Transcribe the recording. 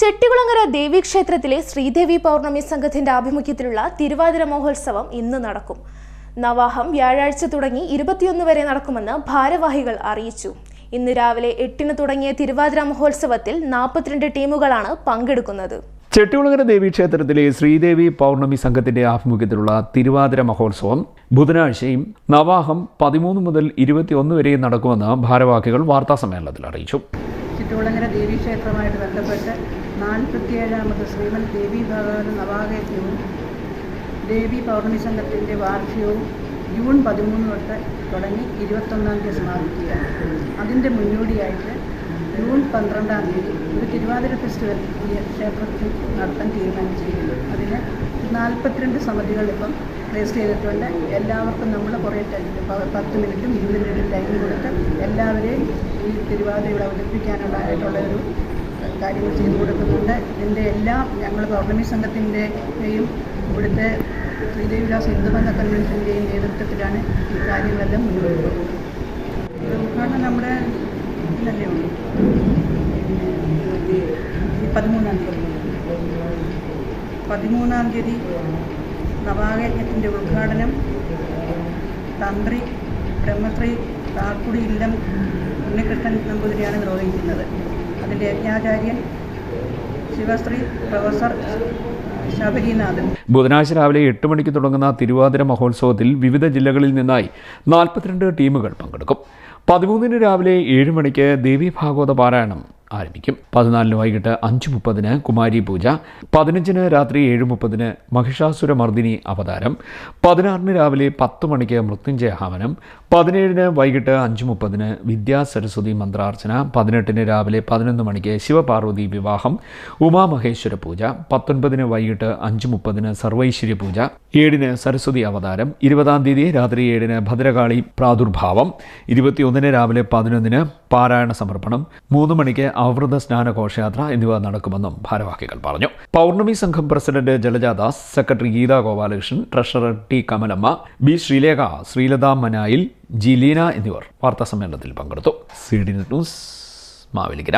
ചെട്ടികുളങ്ങര ദേവീക്ഷേത്രത്തിലെ ശ്രീദേവി പൗർണമി സംഘത്തിന്റെ ആഭിമുഖ്യത്തിലുള്ള തിരുവാതിര മഹോത്സവം ഇന്ന് നടക്കും. നവാഹം വ്യാഴാഴ്ച തുടങ്ങി ഇരുപത്തിയൊന്ന് വരെ നടക്കുമെന്ന് ഭാരവാഹികൾ അറിയിച്ചു. ഇന്ന് രാവിലെ എട്ടിന് തുടങ്ങിയ തിരുവാതിര മഹോത്സവത്തിൽ നാൽപ്പത്തിരണ്ട് ടീമുകളാണ് പങ്കെടുക്കുന്നത്. ചെട്ടികുളങ്ങര ദേവീക്ഷേത്രത്തിലെ ശ്രീദേവി പൗർണമി സംഘത്തിന്റെ ആഭിമുഖ്യത്തിലുള്ള തിരുവാതിര മഹോത്സവം ബുധനാഴ്ചയും നവാഹം പതിമൂന്ന് മുതൽ ഇരുപത്തിയൊന്ന് വരെയും നടക്കുമെന്ന് ഭാരവാഹികൾ വാർത്താസമ്മേളനത്തിൽ അറിയിച്ചു. ചുറ്റുകുളങ്ങര ദേവീക്ഷേത്രവുമായിട്ട് ബന്ധപ്പെട്ട് നാൽപ്പത്തിയേഴാമത് ശ്രീമൻ ദേവി ഭഗവാന് നവാഹയജ്ഞവും ദേവി പൗർണമി സംഘത്തിന്റെ വാർഷികവും ജൂൺ പതിമൂന്ന് തൊട്ട് തുടങ്ങി ഇരുപത്തൊന്നാം തീയതി സമാപിക്കുകയാണ്. അതിന്റെ മുന്നോടിയായിട്ട് ജൂൺ പന്ത്രണ്ടാം തീയതി ഒരു തിരുവാതിര ഫെസ്റ്റിവൽ ഈ ക്ഷേത്രത്തിൽ നടത്താൻ തീരുമാനിച്ചിരിക്കുന്നു. അതിന് നാൽപ്പത്തിരണ്ട് സമിതികൾ ഇപ്പം രജിസ്റ്റർ ചെയ്തിട്ടുണ്ട്. എല്ലാവർക്കും നമ്മൾ കുറേ ടൈം പത്ത് മിനിറ്റും ഇരുപത് മിനിറ്റും ടൈം കൊടുത്ത് എല്ലാവരെയും ഈ തിരുവാതിര ഇവിടെ അവതരിപ്പിക്കാനുള്ളതായിട്ടുള്ള ഒരു കാര്യങ്ങൾ ചെയ്തു കൊടുക്കുന്നുണ്ട് ഇതിന്റെ എല്ലാം ഞങ്ങൾ പൗർണമി സംഘത്തിന്റെയും ഇവിടുത്തെ ശ്രീദേവിലാസ് ഹിന്ദുബന്ധ കൺവെൻഷന്റെയും നേതൃത്വത്തിലാണ് ഈ കാര്യങ്ങളെല്ലാം മുന്നോട്ട് പോകുന്നത് ഉദ്ഘാടനം നമ്മുടെ ഇന്നല്ലേ ഉള്ളൂ. പതിമൂന്നാം തീയതി. പതിമൂന്നാം തീയതി നവാകയജ്ഞത്തിന്റെ ഉദ്ഘാടനം തന്ത്രി ബ്രഹ്മശ്രീ താർക്കുടി ഇല്ലം ഉണ്ണികൃഷ്ണൻ നമ്പൂതിരിയാണ് നിർവഹിക്കുന്നത്. അതിന്റെ യജ്ഞാചാര്യൻ ശിവശ്രീ പ്രൊഫസർ ബുധനാഴ്ച രാവിലെ എട്ട് മണിക്ക് തുടങ്ങുന്ന തിരുവാതിര മഹോത്സവത്തിൽ വിവിധ ജില്ലകളിൽ നിന്നായി നാൽപ്പത്തിരണ്ട് ടീമുകൾ പങ്കെടുക്കും. പതിമൂന്നിന് രാവിലെ ഏഴ് മണിക്ക് ദേവി ഭാഗവത പാരായണം ആരംഭിക്കും. പതിനാലിന് വൈകിട്ട് അഞ്ച് മുപ്പതിന് കുമാരി പൂജ പതിനഞ്ചിന് രാത്രി ഏഴ് മുപ്പതിന് മഹിഷാസുര മർദ്ദിനി അവതാരം പതിനാറിന് രാവിലെ പത്ത് മണിക്ക് മൃത്യുഞ്ജയ ഹവനം പതിനേഴിന് വൈകിട്ട് അഞ്ച് മുപ്പതിന് വിദ്യാ സരസ്വതി മന്ത്രാർച്ചന പതിനെട്ടിന് രാവിലെ പതിനൊന്ന് മണിക്ക് ശിവപാർവതി വിവാഹം ഉമാമഹേശ്വര പൂജ പത്തൊൻപതിന് വൈകിട്ട് അഞ്ച് മുപ്പതിന് സർവൈശ്വര്യ പൂജ ഏഴിന് സരസ്വതി അവതാരം ഇരുപതാം തീയതി രാത്രി ഏഴിന് ഭദ്രകാളി പ്രാദുർഭാവം ഇരുപത്തിയൊന്നിന് രാവിലെ പതിനൊന്നിന് പാരായണ സമർപ്പണം മൂന്ന് മണിക്ക് അവൃത സ്നാന ഘോഷയാത്ര എന്നിവ നടക്കുമെന്നും ഭാരവാഹികൾ പറഞ്ഞു. പൗർണമി സംഘം president Jalajadas secretary Geetha Gopalakrishnan treasurer T Kamalamma B Sreelekha Sreelatha Manayil G Leena എന്നിവർ വാർത്താസമ്മേളനത്തിൽ പങ്കെടുത്തു. C D news Mavelikkara.